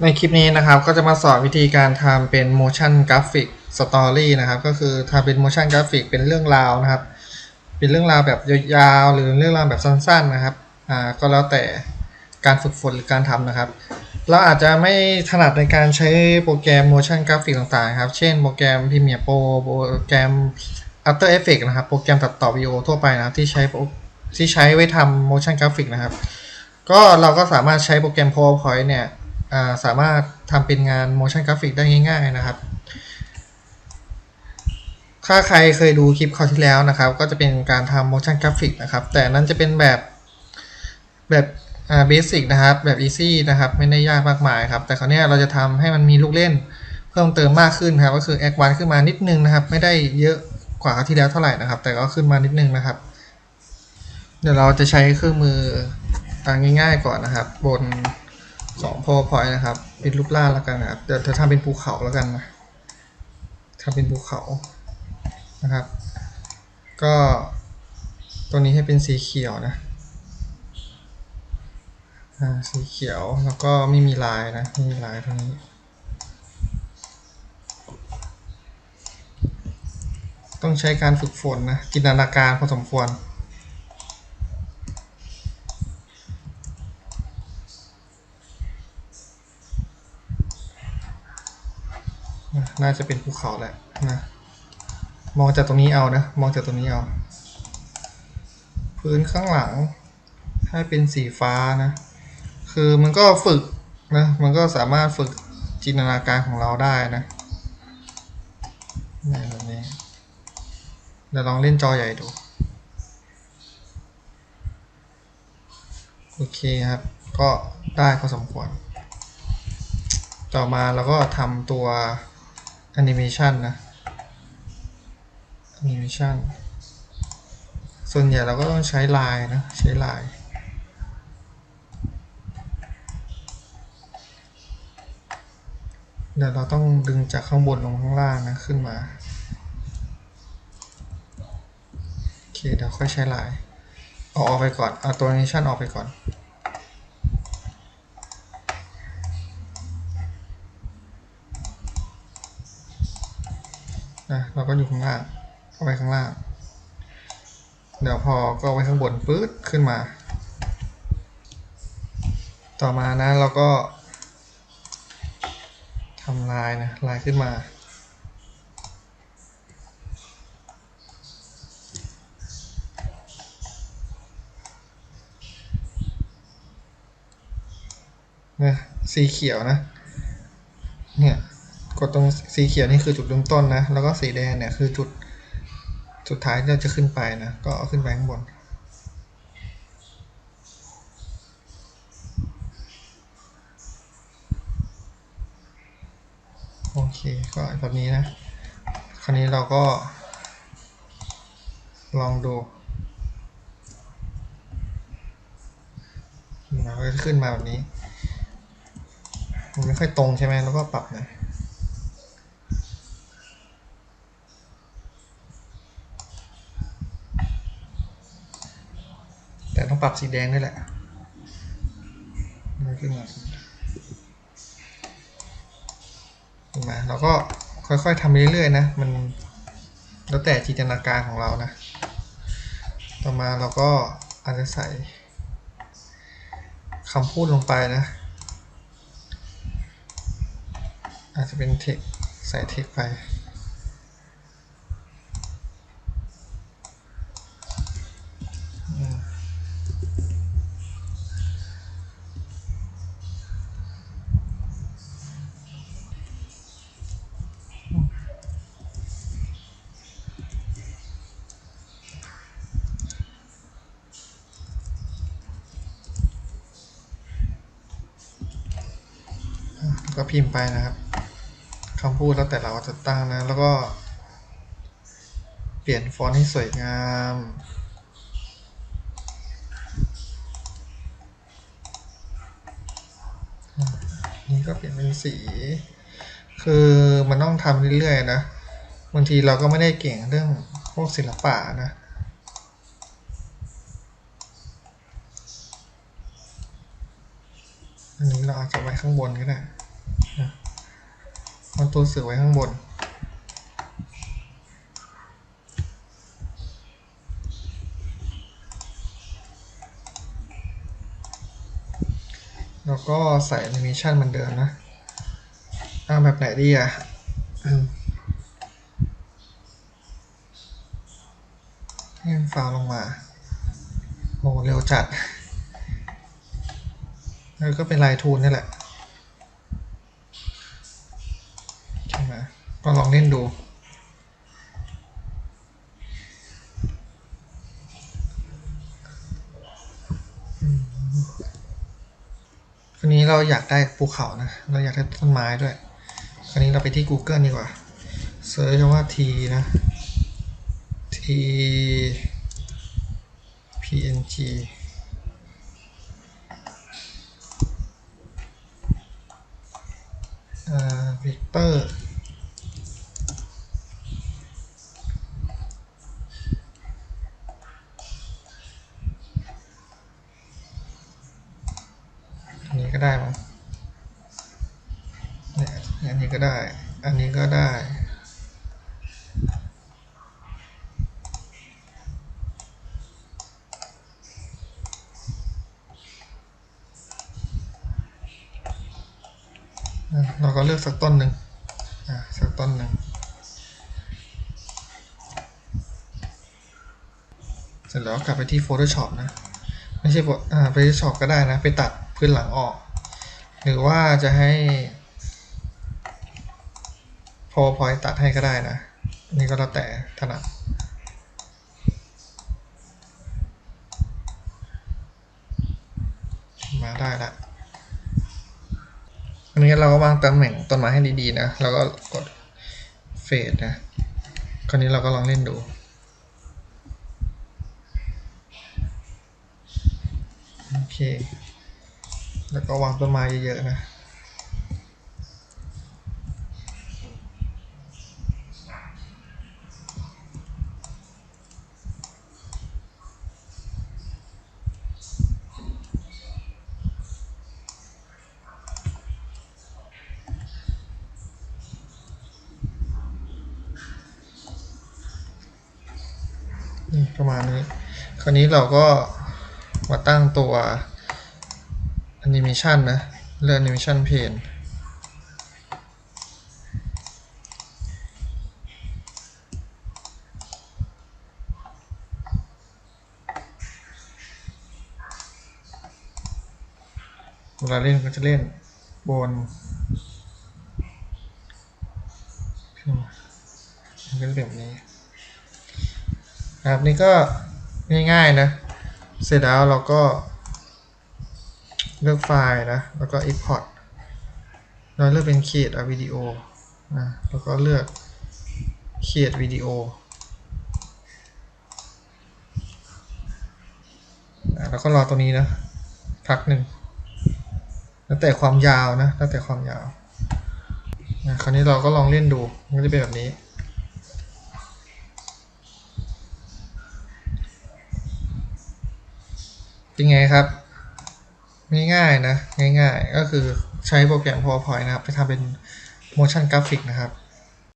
ในคลิปนี้นะครับก็จะมาสอนวิธีการทำเป็น motion graphic story นะครับ ก็คือทำเป็น motion graphic เป็นเรื่องราวนะครับ เป็นเรื่องราวแบบยาวๆหรือเรื่องราวแบบสั้นๆนะครับอ่าก็แล้วแต่การฝึกฝนหรือการทำนะครับ เราอาจจะไม่ถนัดในการใช้โปรแกรม motion graphic ต่างๆครับ เช่นโปรแกรม Premiere Pro โปรแกรม After Effects นะครับ โปรแกรมตัดต่อวิดีโอทั่วไปนะครับที่ใช้ที่ใช้ไว้ทำ motion graphic นะครับ ก็เราก็สามารถใช้โปรแกรม PowerPoint เนี่ย สามารถทำเป็นงาน motion graphic ได้ง่ายๆนะครับ ถ้าใครเคยดูคลิปคราวที่แล้วนะครับ ก็จะเป็นการทำ motion graphic นะครับ แต่นั้นจะเป็นแบบแบบอ่า basic นะครับ แบบ easy นะครับ ไม่ได้ยากมากมายครับ แต่คราวเนี้ยเราจะทำให้มันมีลูกเล่นเพิ่มเติมมากขึ้นครับ ก็คือ advance ขึ้นมานิดนึงนะครับ ไม่ได้เยอะกว่าคราวที่แล้วเท่าไหร่นะครับ แต่ก็ขึ้นมานิดนึงนะครับ เดี๋ยวเราจะใช้เครื่องมืออ่าง่าย ๆ ก่อนนะครับ บน ของ PowerPoint นะครับ เป็นรูปร่างแล้วกันนะครับเดี๋ยวจะทำเป็นภูเขาแล้วกันนะทำเป็นภูเขานะครับ ก็ตัวนี้ให้เป็นสีเขียวนะสีเขียวแล้วก็ไม่มีลายนะไม่มีลายตรงนี้ต้องใช้การฝึกฝนนะจินตนาการพอสมควร น่าจะเป็นภูเขาแหละนะมองจากตรงนี้เอานะ มองจากตรงนี้เอา พื้นข้างหลัง ให้เป็นสีฟ้านะ คือมันก็ฝึกนะ มันก็สามารถฝึกจินตนาการของเราได้นะนี่แบบนี้เดี๋ยวลองเล่นจอใหญ่ดู โอเคครับ ก็ได้พอสมควร ต่อมาเราก็ทำตัว แอนิเมชันนะแอนิเมชันส่วนใหญ่เราก็ต้องใช้ลายนะ ใช้ลาย เดี๋ยวเราต้องดึงจากข้างบนลงข้างล่างนะ ขึ้นมา โอเค เดี๋ยวค่อยใช้ลายเอาออกไปก่อน เอาตัวแอนิเมชันออกไปก่อน นะเราก็อยู่ข้างล่างเอาไว้ข้างล่าง เดี๋ยวพอก็ไว้ข้างบนปื๊ดขึ้นมา ต่อมานะเราก็ทำลายนะลายขึ้นมานะสีเขียวนะ เนี่ย ดตรงสีเขียวนี่คือจุดเริ่มต้นนะ แล้วก็สีแดงเนี่ยคือจุดสุดท้ายที่เราจะขึ้นไปนะ ก็เอาขึ้นไปข้างบน โอเค ก็แบบนี้นะ คราวนี้เราก็ ลองดูมันก็ขึ้นมาแบบนี้มันไม่ค่อยตรงใช่ไหมแล้วก็ปรับหน่อย แต่ต้อง ปรับสีแดงด้แหละขึ้นมาขึ้นมาเราก็ค่อยๆทำเรื่อยๆนะ มันแล้วแต่จินตนาการของเรานะ ต่อมาเราก็อาจจะใส่คำพูดลงไปนะ อาจจะเป็นเทคใส่เทคไป ก็พิมพ์ไปนะครับคำพูดแล้วแต่เราจะตั้งนะ แล้วก็ เปลี่ยนฟอนต์ให้สวยงาม นี่ก็เปลี่ยนเป็นสี คือมันต้องทำเรื่อยๆนะ บางทีเราก็ไม่ได้เก่งเรื่องพวกศิลปะนะอันนี้เราอาจจะไว้ข้างบนก็ได้ เอาตัวเสือไว้ข้างบน แล้วก็ใส่แอนิเมชันเหมือนเดิมนะเอาแบบไหนดีอะอืมให้มันฟาวลงมา โห เร็วจัด แล้วก็เป็นลายทูนนี่แหละ ใช่ไหมก็ลองเล่นดู คราวนี้เรา อยากได้ภูเขานะ เราอยากได้ต้นไม้ด้วยคราวนี้เราไปที่ Google ดีกว่าเซิร์ชคำว่า T นะ T PNG อ่า Victor อันนี้ก็ได้มั้งเนี่ยอันนี้ก็ได้ อันนี้ก็ได้ อะ เราก็เลือกสักต้นหนึ่งสักต้นหนึ่ง เสร็จแล้วกลับไปที่ Photoshop นะ ไม่ใช่ Pho- อ่า Photoshop ก็ได้นะ ไปตัดพื้นหลังออก หรือว่าจะให้ PowerPoint ตัดให้ก็ได้นะ นนี้ก็แล้วแต่ถนัดมาได้ละอันนี้เราก็วางตำแหน่งต้นไม้ให้ดีๆนะ แล้วก็กดเฟดนะ คราวนี้เราก็ลองเล่นดูโอเค แล้วก็วางต้นไม้เยอะๆนะ นี่ ประมาณนี้ คราวนี้เราก็มาตั้งตัว Animation นะ เลือก Animation Pane เวลาเล่นก็จะเล่นบนก็จะเป็นแบบนี้ ครับนี่ก็ง่ายๆนะ เสร็จแล้วเราก็ เลือกไฟล์นะ แล้วก็ Export เราเลือกเป็น Create a video นะแล้วก็เลือก Create video อะแล้วก็รอตัวนี้นะพักหนึ่งแล้วแต่ความยาวนะแล้วแต่ความยาวนะคราวนี้เราก็ลองเล่นดูมันจะเป็นแบบนี้ เป็นไงครับ ง่ายๆนะ ง่ายๆ ก็คือใช้โปรแกรม PowerPoint นะครับ ไปทำเป็น motion graphic นะครับ